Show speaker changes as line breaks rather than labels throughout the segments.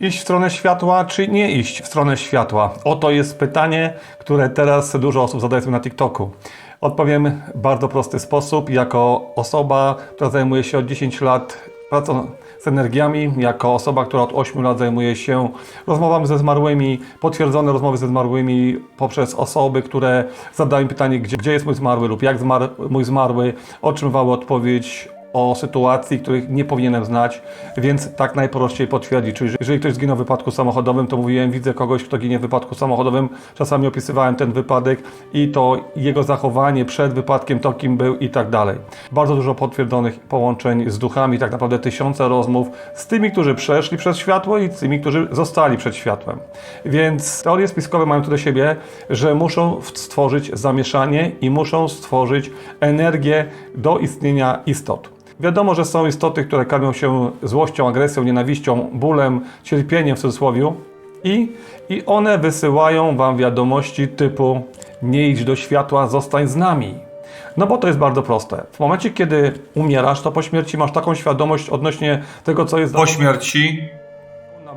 Iść w stronę światła, czy nie iść w stronę światła? Oto jest pytanie, które teraz dużo osób zadaje sobie na TikToku. Odpowiem w bardzo prosty sposób. Jako osoba, która zajmuje się od 10 lat pracą z energiami, jako osoba, która od 8 lat zajmuje się rozmowami ze zmarłymi, potwierdzone rozmowy ze zmarłymi poprzez osoby, które zadają pytanie, gdzie, gdzie jest mój zmarły lub jak zmarł mój zmarły, otrzymywały odpowiedź o sytuacji, których nie powinienem znać, więc tak najprościej potwierdzić. Czyli jeżeli ktoś zginął w wypadku samochodowym, to mówiłem, widzę kogoś, kto ginie w wypadku samochodowym. Czasami opisywałem ten wypadek i to jego zachowanie przed wypadkiem, to kim był i tak dalej. Bardzo dużo potwierdzonych połączeń z duchami, tak naprawdę tysiące rozmów z tymi, którzy przeszli przez światło i z tymi, którzy zostali przed światłem. Więc teorie spiskowe mają to do siebie, że muszą stworzyć zamieszanie i muszą stworzyć energię do istnienia istot. Wiadomo, że są istoty, które karmią się złością, agresją, nienawiścią, bólem, cierpieniem w cudzysłowie i, i one wysyłają Wam wiadomości typu nie idź do światła, zostań z nami. No bo to jest bardzo proste. W momencie, kiedy umierasz, to po śmierci masz taką świadomość odnośnie tego, co jest
Po śmierci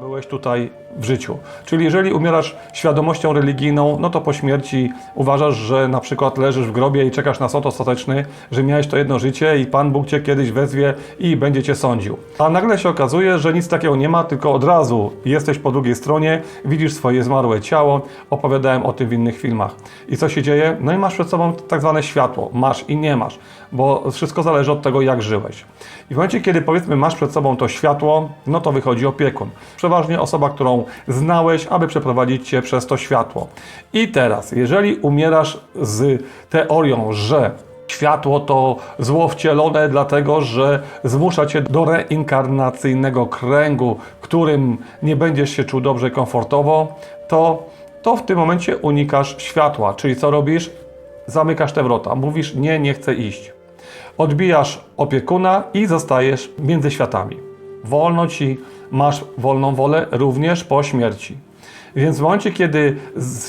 nabyłeś tutaj w życiu. Czyli jeżeli umierasz świadomością religijną, no to po śmierci uważasz, że na przykład leżysz w grobie i czekasz na sąd ostateczny, że miałeś to jedno życie i Pan Bóg cię kiedyś wezwie i będzie cię sądził. A nagle się okazuje, że nic takiego nie ma, tylko od razu jesteś po drugiej stronie, widzisz swoje zmarłe ciało. Opowiadałem o tym w innych filmach. I co się dzieje? No i masz przed sobą tak zwane światło. Masz i nie masz, bo wszystko zależy od tego, jak żyłeś. I w momencie, kiedy powiedzmy masz przed sobą to światło, no to wychodzi opiekun. Przeważnie osoba, którą znałeś, aby przeprowadzić cię przez to światło. I teraz, jeżeli umierasz z teorią, że Światło to zło wcielone, dlatego że zmusza cię do reinkarnacyjnego kręgu, którym nie będziesz się czuł dobrze i komfortowo, to, to w tym momencie unikasz światła. Czyli co robisz? Zamykasz te wrota. Mówisz, nie, nie chcę iść. Odbijasz opiekuna i zostajesz między światami. Wolno ci, masz wolną wolę również po śmierci. Więc w momencie, kiedy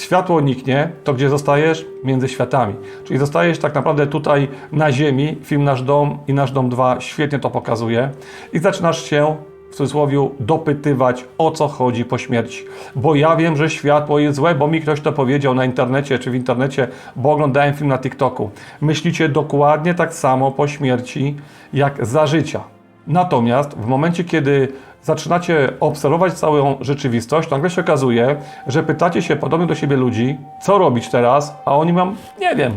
światło niknie, to gdzie zostajesz? Między światami. Czyli zostajesz tak naprawdę tutaj na ziemi. Film Nasz Dom i Nasz Dom 2 świetnie to pokazuje. I zaczynasz się w cudzysłowie dopytywać o co chodzi po śmierci. Bo ja wiem, że światło jest złe, bo mi ktoś to powiedział na internecie czy w internecie, bo oglądałem film na TikToku. Myślicie dokładnie tak samo po śmierci jak za życia. Natomiast w momencie, kiedy zaczynacie obserwować całą rzeczywistość, nagle się okazuje, że pytacie się podobnych do siebie ludzi, co robić teraz, a oni mam, nie wiem,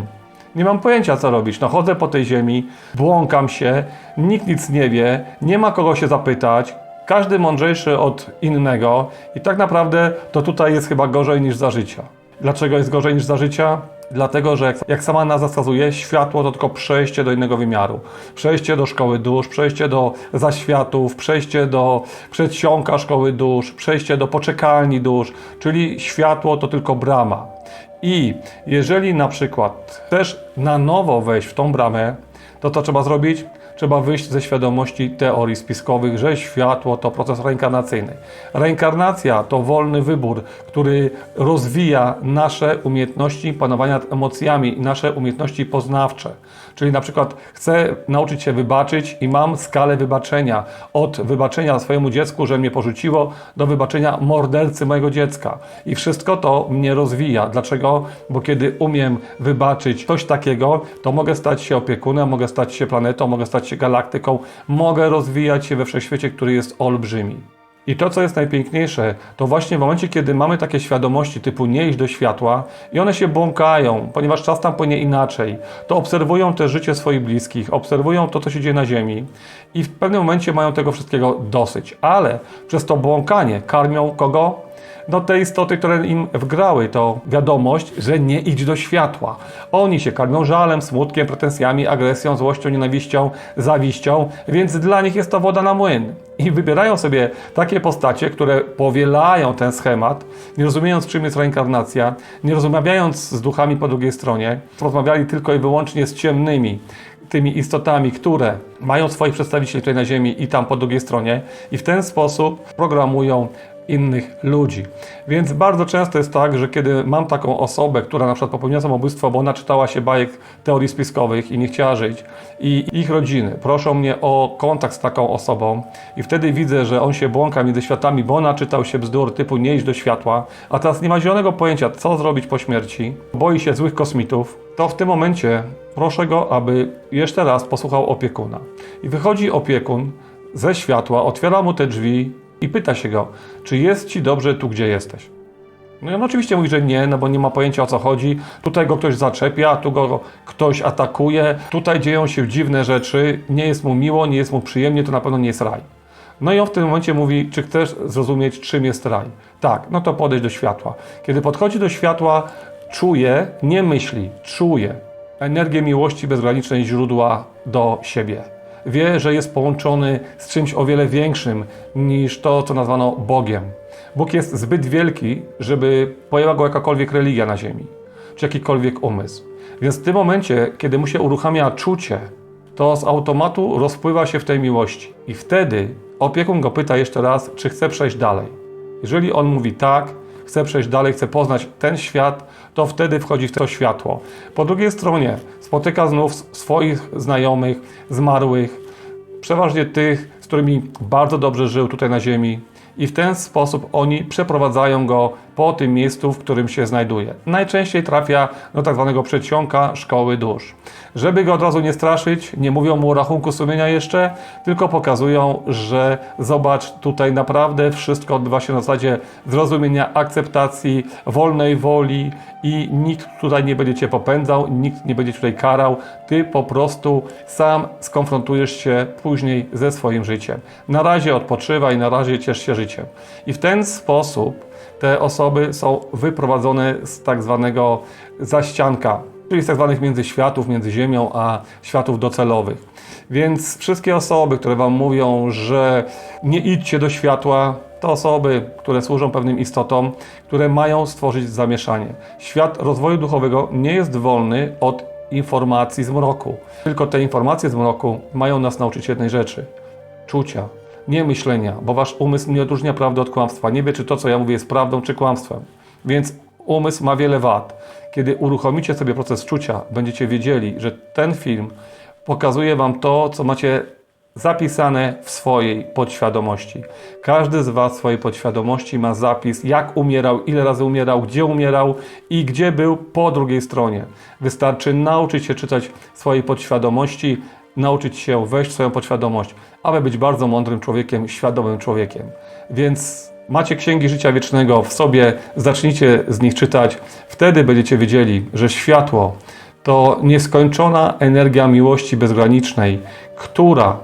nie mam pojęcia, co robić. No chodzę po tej ziemi, błąkam się, nikt nic nie wie, nie ma kogo się zapytać, każdy mądrzejszy od innego i tak naprawdę to tutaj jest chyba gorzej niż za życia. Dlaczego jest gorzej niż za życia? Dlatego, że jak, jak sama nazwa wskazuje, światło to tylko przejście do innego wymiaru. Przejście do szkoły dusz, przejście do zaświatów, przejście do przedsionka szkoły dusz, przejście do poczekalni dusz, czyli światło to tylko brama. I jeżeli na przykład chcesz na nowo wejść w tą bramę, to co trzeba zrobić? Trzeba wyjść ze świadomości teorii spiskowych, że światło to proces reinkarnacyjny. Reinkarnacja to wolny wybór, który rozwija nasze umiejętności panowania nad emocjami i nasze umiejętności poznawcze. Czyli na przykład chcę nauczyć się wybaczyć i mam skalę wybaczenia. Od wybaczenia swojemu dziecku, że mnie porzuciło, do wybaczenia mordercy mojego dziecka. I wszystko to mnie rozwija. Dlaczego? Bo kiedy umiem wybaczyć coś takiego, to mogę stać się opiekunem, mogę stać się planetą, mogę stać się galaktyką, mogę rozwijać się we wszechświecie, który jest olbrzymi. I to, co jest najpiękniejsze, to właśnie w momencie, kiedy mamy takie świadomości typu nie iść do światła i one się błąkają, ponieważ czas tam płynie inaczej, to obserwują też życie swoich bliskich, obserwują to, co się dzieje na Ziemi i w pewnym momencie mają tego wszystkiego dosyć. Ale przez to błąkanie karmią kogo? No te istoty, które im wgrały to wiadomość, że nie idź do światła. Oni się karmią żalem, smutkiem, pretensjami, agresją, złością, nienawiścią, zawiścią, więc dla nich jest to woda na młyn. I wybierają sobie takie postacie, które powielają ten schemat, nie rozumiejąc czym jest reinkarnacja, nie rozmawiając z duchami po drugiej stronie, rozmawiali tylko i wyłącznie z ciemnymi, tymi istotami, które mają swoich przedstawicieli tutaj na Ziemi i tam po drugiej stronie i w ten sposób programują innych ludzi. Więc bardzo często jest tak, że kiedy mam taką osobę, która na przykład popełniła samobójstwo, bo ona czytała się bajek teorii spiskowych i nie chciała żyć, i ich rodziny proszą mnie o kontakt z taką osobą, i wtedy widzę, że on się błąka między światami, bo naczytał się bzdur typu nie iść do światła, a teraz nie ma zielonego pojęcia, co zrobić po śmierci, boi się złych kosmitów, to w tym momencie proszę go, aby jeszcze raz posłuchał opiekuna. I wychodzi opiekun ze światła, otwiera mu te drzwi i pyta się go, czy jest ci dobrze tu, gdzie jesteś. No i on oczywiście mówi, że nie, no bo nie ma pojęcia o co chodzi. Tutaj go ktoś zaczepia, tu go ktoś atakuje, tutaj dzieją się dziwne rzeczy, nie jest mu miło, nie jest mu przyjemnie, to na pewno nie jest raj. No i on w tym momencie mówi, czy chcesz zrozumieć, czym jest raj? Tak, no to podejdź do światła. Kiedy podchodzi do światła, czuje, nie myśli, czuje energię miłości bezgranicznej źródła do siebie. Wie, że jest połączony z czymś o wiele większym niż to, co nazwano Bogiem. Bóg jest zbyt wielki, żeby pojęła go jakakolwiek religia na ziemi, czy jakikolwiek umysł. Więc w tym momencie, kiedy mu się uruchamia czucie, to z automatu rozpływa się w tej miłości. I wtedy opiekun go pyta jeszcze raz, czy chce przejść dalej. Jeżeli on mówi tak, chce przejść dalej, chce poznać ten świat, to wtedy wchodzi w to światło. Po drugiej stronie spotyka znów swoich znajomych, zmarłych, przeważnie tych, z którymi bardzo dobrze żył tutaj na ziemi. I w ten sposób oni przeprowadzają go po tym miejscu, w którym się znajduje. Najczęściej trafia do tak zwanego przedsionka szkoły dusz. Żeby go od razu nie straszyć, nie mówią mu o rachunku sumienia jeszcze, tylko pokazują, że zobacz, tutaj naprawdę wszystko odbywa się na zasadzie zrozumienia, akceptacji, wolnej woli i nikt tutaj nie będzie cię popędzał, nikt nie będzie tutaj karał. Ty po prostu sam skonfrontujesz się później ze swoim życiem. Na razie odpoczywaj, na razie ciesz się I w ten sposób te osoby są wyprowadzone z tak zwanego zaścianka, czyli z tak zwanych międzyświatów, między Ziemią a światów docelowych. Więc wszystkie osoby, które Wam mówią, że nie idźcie do światła, to osoby, które służą pewnym istotom, które mają stworzyć zamieszanie. Świat rozwoju duchowego nie jest wolny od informacji z mroku. Tylko te informacje z mroku mają nas nauczyć jednej rzeczy czucia, nie myślenia, bo wasz umysł nie odróżnia prawdy od kłamstwa. Nie wie, czy to, co ja mówię, jest prawdą, czy kłamstwem. Więc umysł ma wiele wad. Kiedy uruchomicie sobie proces czucia, będziecie wiedzieli, że ten film pokazuje wam to, co macie zapisane w swojej podświadomości. Każdy z Was w swojej podświadomości ma zapis, jak umierał, ile razy umierał, gdzie umierał i gdzie był po drugiej stronie. Wystarczy nauczyć się czytać swojej podświadomości, nauczyć się wejść w swoją podświadomość, aby być bardzo mądrym człowiekiem, świadomym człowiekiem. Więc macie księgi życia wiecznego w sobie, zacznijcie z nich czytać, wtedy będziecie wiedzieli, że światło to nieskończona energia miłości bezgranicznej, która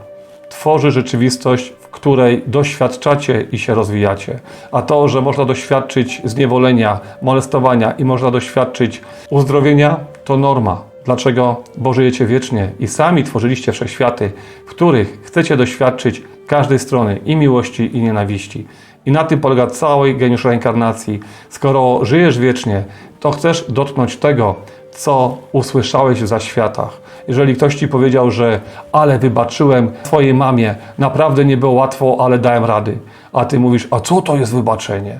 tworzy rzeczywistość, w której doświadczacie i się rozwijacie. A to, że można doświadczyć zniewolenia, molestowania i można doświadczyć uzdrowienia, to norma. Dlaczego? Bo żyjecie wiecznie i sami tworzyliście wszechświaty, w których chcecie doświadczyć każdej strony i miłości, i nienawiści. I na tym polega cały geniusz reinkarnacji. Skoro żyjesz wiecznie, to chcesz dotknąć tego, co usłyszałeś w zaświatach. Jeżeli ktoś ci powiedział, że ale wybaczyłem twojej mamie, naprawdę nie było łatwo, ale dałem rady. A ty mówisz, a co to jest wybaczenie?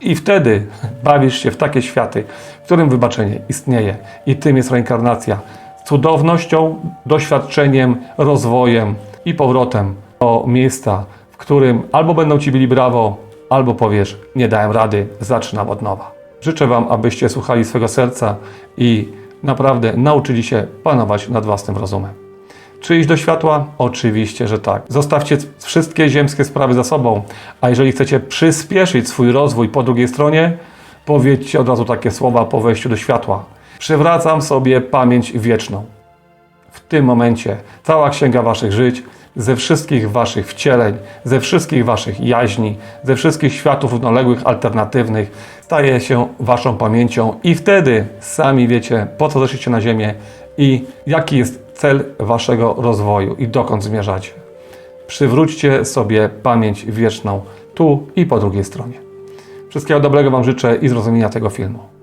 I wtedy bawisz się w takie światy, w którym wybaczenie istnieje. I tym jest reinkarnacja. Cudownością, doświadczeniem, rozwojem i powrotem do miejsca, w którym albo będą ci bili brawo, albo powiesz, nie dałem rady, zaczynam od nowa. Życzę Wam, abyście słuchali swego serca i naprawdę nauczyli się panować nad własnym rozumem. Czy iść do światła? Oczywiście, że tak. Zostawcie wszystkie ziemskie sprawy za sobą, a jeżeli chcecie przyspieszyć swój rozwój po drugiej stronie, powiedzcie od razu takie słowa po wejściu do światła. Przywracam sobie pamięć wieczną. W tym momencie cała księga waszych żyć, ze wszystkich waszych wcieleń, ze wszystkich waszych jaźni, ze wszystkich światów równoległych, alternatywnych, staje się waszą pamięcią i wtedy sami wiecie, po co zeszliście na ziemię i jaki jest cel waszego rozwoju i dokąd zmierzacie. Przywróćcie sobie pamięć wieczną tu i po drugiej stronie. Wszystkiego dobrego Wam życzę i zrozumienia tego filmu.